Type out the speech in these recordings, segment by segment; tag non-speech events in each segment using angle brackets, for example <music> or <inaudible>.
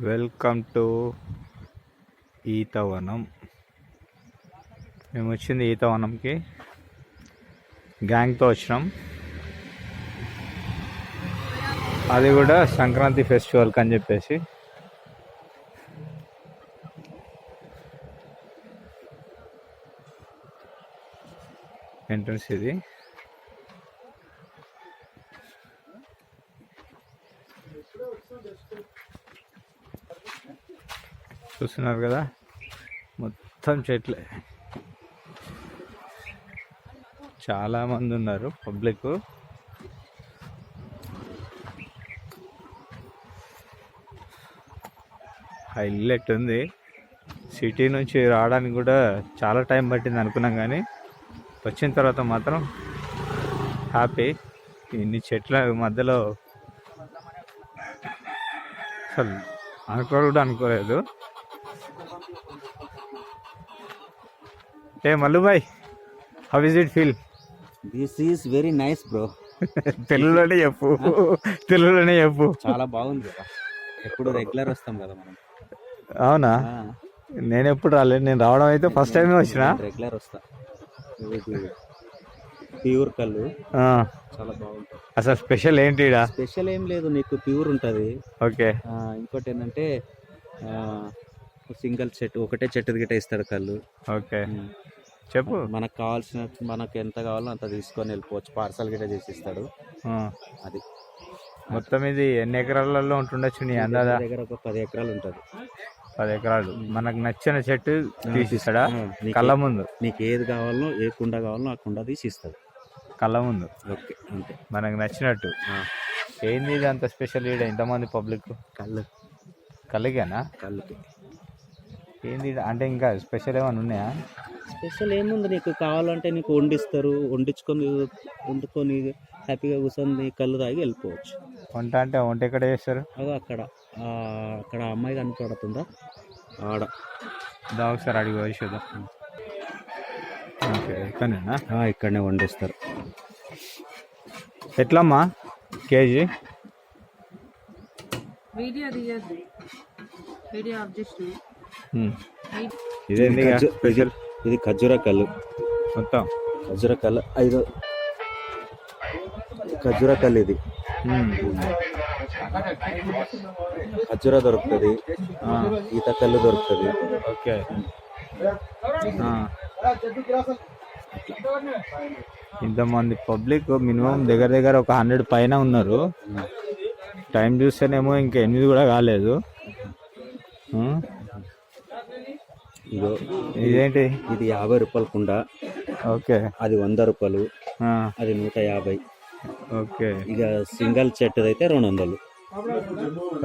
Welcome to ఈతవనం. మేము వచ్చింది ఈతవనంకి? గ్యాంగ్తో వచ్చినాం. అది కూడా సంక్రాంతి ఫెస్టివల్కి అని చెప్పేసి. ఎంట్రన్స్ ఇది. చూస్తున్నారు కదా. మొత్తం చెట్లే. చాలా మంది ఉన్నారు పబ్లిక్. హైలెట్ ఉంది. సిటీ నుంచి రావడానికి కూడా చాలా టైం పట్టింది అనుకున్నాం కానీ వచ్చిన తర్వాత మాత్రం హ్యాపీ. ఇన్ని చెట్ల మధ్యలో అసలు అనుకోరు కూడా అనుకోలేదు. A Mallu boy how is it feel this is very nice bro తెలుగులోనే చెప్పు. <laughs> తెలుగులోనే చెప్పు. చాలా బాగుంది ఎప్పుడు రెగ్యులర్ వస్తాం కదా మనం. అవునా? నేను ఎప్పుడు రాలేదు. నేను రావడం అయితే ఫస్ట్ టైమే వచ్చిన. రెగ్యులర్ వస్తా. ప్యూర్ కళ్ళు. ఆ, చాలా బాగుంటుంది అసలు స్పెషల్ ఏంటి స్పెషల్ ఏం లేదు నీకు ప్యూర్ ఉంటుంది. ఓకే. ఇంకోటి ఏంటంటే సింగిల్ చెట్టు ఒకటే చెట్టు గిట్ట ఇస్తాడు కళ్ళు. ఓకే. చెప్పు. మనకు కావాల్సిన మనకు ఎంత కావాలో అంత తీసుకొని వెళ్ళిపోవచ్చు. పార్సల్ గిట్ట చేసి ఇస్తాడు. అది. మొత్తం ఇది ఎన్ని ఎకరాలలో ఉంటుండొచ్చు నీ అందాదా దగ్గర ఒక పది ఎకరాలు ఉంటుంది. పది ఎకరాలు. మనకు నచ్చిన చెట్టు తీసిస్తాడా? కళ్ళ ముందు? నీకు ఏది కావాలో ఏ కుండ కావాలో ఆ కుండ తీసి ఇస్తాడు. కళ్ళ ముందు? ఓకే అంతే. మనకు నచ్చినట్టు. ఏంది ఇది అంత స్పెషల్ ఈడ ఇంతమంది పబ్లిక్? కళ్ళు. కళ్ళకేనా? కళ్ళుకి. ఏంది? అంటే ఇంకా స్పెషల్ ఏమైనా ఉన్నాయా? స్పెషల్ ఏముంది నీకు? కావాలంటే నీకు వండిస్తారు. వండించుకొని వండుకొని హ్యాపీగా కూర్చొని కళ్ళు తాగి వెళ్ళిపోవచ్చు. వంట అంటే వంట ఎక్కడ చేస్తారు? అదో అక్కడ. ఆ, అక్కడ అమ్మాయి కనపడుతుందా? ఆడ. దా ఒకసారి అడిగి ఓకే ఇక్కడనేనా? ఇక్కడనే వండిస్తారు. ఎట్లమ్మా? కేజీ? వీడియో తీయద్దు. Video off. ఇదేంది స్పెషల్. ఇది ఖర్జూర కళ్ళు మొత్తం? ఖర్జూర కళ్ళు ఐదు. ఖర్జూర కళ్ళు ఇది. ఖర్జూర దొరుకుతుంది. ఈత కళ్ళు దొరుకుతుంది. ఓకే. ఇంతమంది పబ్లిక్ మినిమం దగ్గర దగ్గర ఒక హండ్రెడ్ పైన ఉన్నారు. టైం చూస్తేనేమో ఇంకా ఎనిమిది కూడా కాలేదు? ఇదో ఇదేంటి? ఇది యాభై రూపాయల కుండ. ఓకే. అది వంద రూపాయలు. అది నూట యాభై. ఓకే. ఇక సింగిల్ చెట్టు అయితే రెండు వందలు.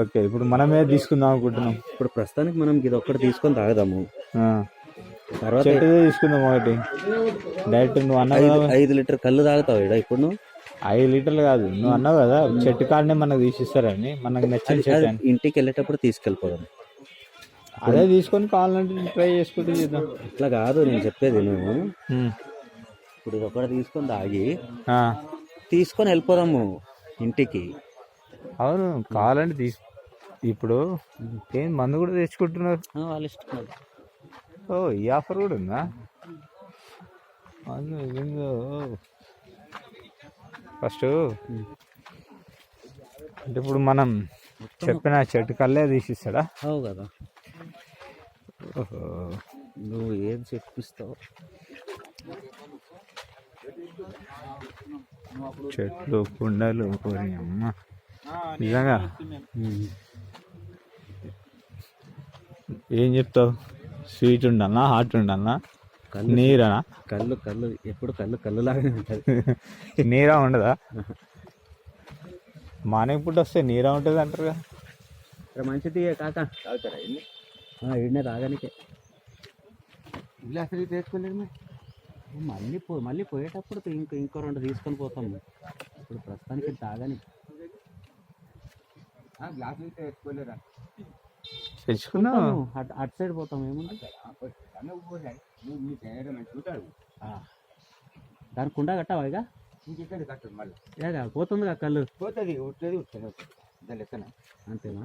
ఓకే ఇప్పుడు మనమే తీసుకుందాం అనుకుంటున్నాం. ఇప్పుడు ప్రస్తుతానికి మనం ఇది ఒక్కటి తీసుకొని తాగదాము. తర్వాత చెట్టు తీసుకుందాం ఒకటి. డైరెక్ట్ నువ్వు అన్నావు ఐదు లీటర్ కళ్ళు తాగుతావు ఇడ ఇప్పుడు నువ్వు? ఐదు లీటర్లు కాదు. నువ్వు అన్నావు కదా చెట్టు కాడనే మనకు తీసిస్తారని. మనకు నచ్చిన ఇంటికి వెళ్ళేటప్పుడు తీసుకెళ్ళిపోదాం. అదే తీసుకొని కావాలంటే ట్రై చేసుకుంటూ చేద్దాం. ఇట్లా కాదు నేను చెప్పేది నువ్వు. ఇప్పుడు ఇది ఒకటి తీసుకొని తాగి తీసుకొని వెళ్ళిపోదాము ఇంటికి. అవును కావాలంటే తీసు ఇప్పుడు ఏం మందు కూడా తెచ్చుకుంటున్నారు? వాళ్ళ ఇష్టం. ఓ ఈ ఆఫర్ కూడా ఉందా? మందు ఏందో ఫస్ట్ అంటే ఇప్పుడు మనం చెప్పిన చెట్టు కల్లే తీసిస్తాడా? అవు కదా. నువ్వు ఏం చెప్పిస్తావు? చెట్లు కుండలు అమ్మ. నిజంగా? ఏం చెప్తావు? స్వీట్ ఉండాలనా హాట్ ఉండాలనా కళ్ళు నీరా కళ్ళు కళ్ళు ఎప్పుడు కళ్ళు కళ్ళు లాగానే ఉంటుంది. <laughs> నీరా ఉండదా? మార్నింగ్ పూట వస్తే నీరా ఉంటుంది అంటారుగా. ఇక్కడ మంచిది కాక. ఈడనే తాగానికే గ్లాస్ తెచ్చుకోలేదు మళ్ళీ పో మళ్ళీ పోయేటప్పుడు ఇంకో ఇంకో రెండు తీసుకొని పోతాము ఇప్పుడు ప్రస్తుతానికి తాగని తెచ్చుకున్నావు? అటు అటు సైడ్ పోతాం ఏముంది? ఆ. దానికి కుండ కట్టావా ఇక? ఏగా పోతుందిగా కళ్ళు? పోతుంది ఉట్టేది దాని లెక్కన? అంతేనా?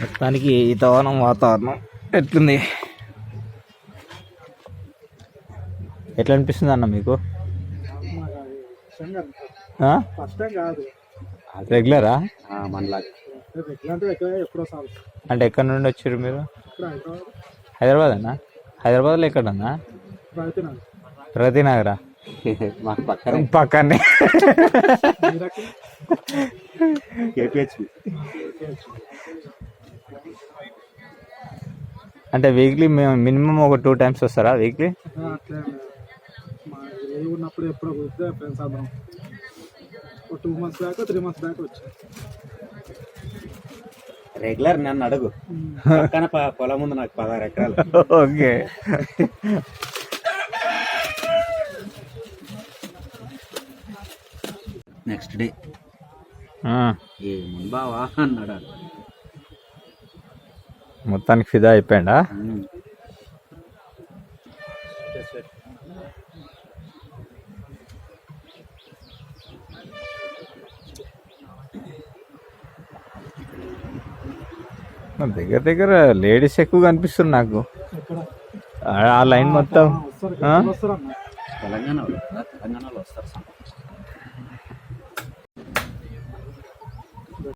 మొత్తానికి ఈ తవనం వాతావరణం ఎట్లుంది? ఎట్లా అనిపిస్తుంది అన్న మీకు రెగ్యులరా? అంటే ఎక్కడి నుండి వచ్చారు మీరు? హైదరాబాద్ అన్నా? హైదరాబాద్లో ఎక్కడన్నా? ఇప్పుడు అయితే నాకు ప్రగతి నగరా? <laughs> మాకు పక్కనే. పక్కనే. కేపిహెచ్పి. అంటే వీక్లీ మేము మినిమం ఒక టూ టైమ్స్ వస్తారా వీక్లీ? ఉన్నప్పుడు ఎప్పుడో కుదిరితే ఫ్రెండ్స్ అందరం ఒక two months back three months back వచ్చాయి రెగ్యులర్ నన్ను అడుగు. పక్కన ప- పొలం ఉంది నాకు పదహారు ఎకరాలు. <laughs> ఓకే. నెక్స్ట్ డే ఏముంది బావా అన్నాడు. మొత్తానికి ఫిదా అయిపోయిందా ఉమ్. దగ్గర దగ్గర లేడీస్ ఎక్కువ కనిపిస్తుంది నాకు. ఆ- లైన్ మొత్తం. తెలంగాణ తెలంగాణలో వస్తారు.